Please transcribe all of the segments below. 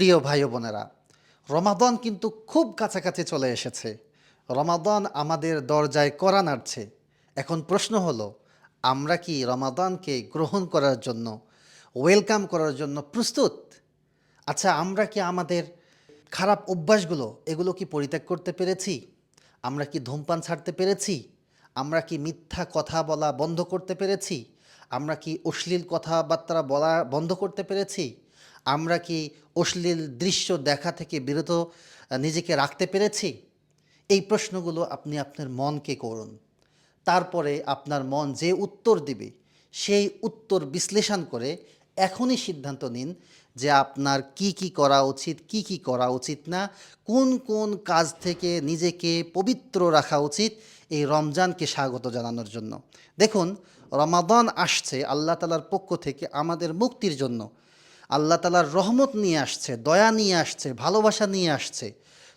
প্রিয় ভাই বোনেরা, রমাদন কিন্তু খুব কাছাকাছি চলে এসেছে। রমাদন আমাদের দরজায় করা নাড়ছে। এখন প্রশ্ন হলো, আমরা কি রমাদানকে গ্রহণ করার জন্য, ওয়েলকাম করার জন্য প্রস্তুত? আচ্ছা আমরা কি আমাদের খারাপ অভ্যাসগুলো, এগুলো কি পরিত্যাগ করতে পেরেছি? আমরা কি ধূমপান ছাড়তে পেরেছি? আমরা কি মিথ্যা কথা বলা বন্ধ করতে পেরেছি? আমরা কি অশ্লীল কথাবার্তা বলা বন্ধ করতে পেরেছি? আমরা কি অশ্লীল দৃশ্য দেখা থেকে বিরত নিজেকে রাখতে পেরেছি? এই প্রশ্নগুলো আপনি আপনার মনকে করুন। তারপরে আপনার মন যে উত্তর দিবে, সেই উত্তর বিশ্লেষণ করে এখনই সিদ্ধান্ত নিন যে আপনার কি কি করা উচিত, কি কি করা উচিত না, কোন কোন কাজ থেকে নিজেকে পবিত্র রাখা উচিত এই রমজানকে স্বাগত জানানোর জন্য। দেখুন, রমাদান আসছে আল্লাহ তালার পক্ষ থেকে আমাদের মুক্তির জন্য। আল্লাহ তালার রহমত নিয়ে আসছে, দয়া নিয়ে আসছে, ভালোবাসা নিয়ে আসছে।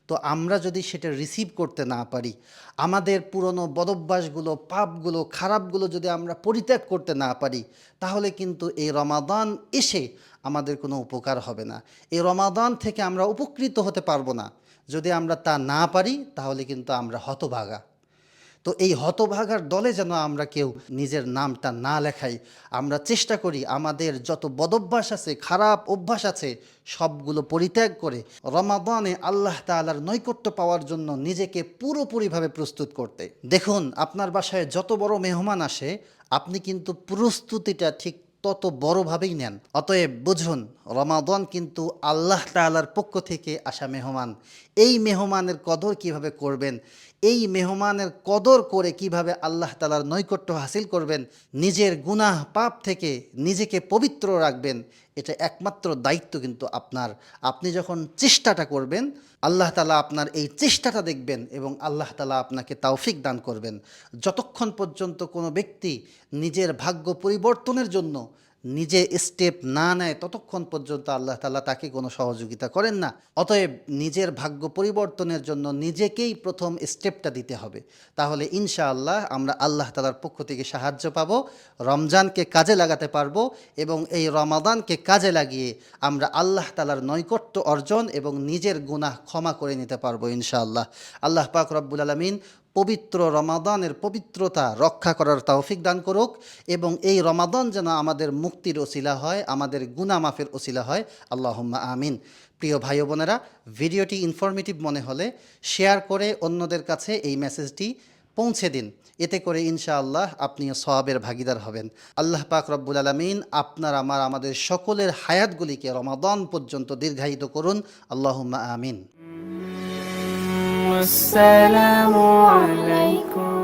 তো আমরা যদি সেটা রিসিভ করতে না পারি, আমাদের পুরনো বদভ্যাসগুলো, পাপগুলো, খারাপগুলো যদি আমরা পরিত্যাগ করতে না পারি, তাহলে কিন্তু এই রমাদান এসে আমাদের কোনো উপকার হবে না। এই রমাদান থেকে আমরা উপকৃত হতে পারব না। যদি আমরা তা না পারি, তাহলে কিন্তু আমরা হতভাগা। তো এই হতভাগার দলে যেন আমরা কেউ নিজের নামটা না লেখাই, আমরা চেষ্টা করি আমাদের যত বদভ্যাস আছে, খারাপ অভ্যাস আছে, সবগুলো পরিত্যাগ করে রমাদানে আল্লাহ তালার নৈকট্য পাওয়ার জন্য নিজেকে পুরোপুরিভাবে প্রস্তুত করতে। দেখুন, আপনার বাসায় যত বড় মেহমান আসে, আপনি কিন্তু প্রস্তুতিটা ঠিক তত বড়ভাবেই নেন। অতএব বুঝুন, রমাদন কিন্তু আল্লাহ তালার পক্ষ থেকে আসা মেহমান। এই মেহমানের কদর কীভাবে করবেন? এই মেহমানের কদর করে কীভাবে আল্লাহ তালার নৈকট্য হাসিল করবেন? নিজের গুনাহ পাপ থেকে নিজেকে পবিত্র রাখবেন। এটা একমাত্র দায়িত্ব কিন্তু আপনার। আপনি যখন চেষ্টাটা করবেন, আল্লাহ তালা আপনার এই চেষ্টাটা দেখবেন এবং আল্লাহ তালা আপনাকে তাওফিক দান করবেন। যতক্ষণ পর্যন্ত কোনো ব্যক্তি নিজের ভাগ্য পরিবর্তনের জন্য নিজে স্টেপ না নেয় ততক্ষণ পর্যন্ত আল্লাহ তালা তাকে কোনো সহযোগিতা করেন না। অতএব নিজের ভাগ্য পরিবর্তনের জন্য নিজেকেই প্রথম স্টেপটা দিতে হবে। তাহলে ইনশাআল্লাহ আমরা আল্লাহ তালার পক্ষ থেকে সাহায্য পাব, রমজানকে কাজে লাগাতে পারব এবং এই রমাদানকে কাজে লাগিয়ে আমরা আল্লাহ তালার নৈকট্য অর্জন এবং নিজের গুনাহ ক্ষমা করে নিতে পারব ইনশাআল্লাহ। আল্লাহ পাক রব্বুল আলমিন পবিত্র রমাদানের পবিত্রতা রক্ষা করার তৌফিক দান করুক এবং এই রমাদান যেন আমাদের মুক্তির ওসিলা হয়, আমাদের গুনা মাফের ওসিলা হয়। আল্লাহুম্মা আমিন। প্রিয় ভাই বোনেরা, ভিডিওটি ইনফরমেটিভ মনে হলে শেয়ার করে অন্যদের কাছে এই মেসেজটি পৌঁছে দিন। এতে করে ইনশাআল্লাহ আপনিও সওয়াবের ভাগিদার হবেন। আল্লাহ পাক রব্বুল আলমিন আপনার, আমার, আমাদের সকলের হায়াতগুলিকে রমাদান পর্যন্ত দীর্ঘায়িত করুন। আল্লাহুম্মা আমিন। السلام عليكم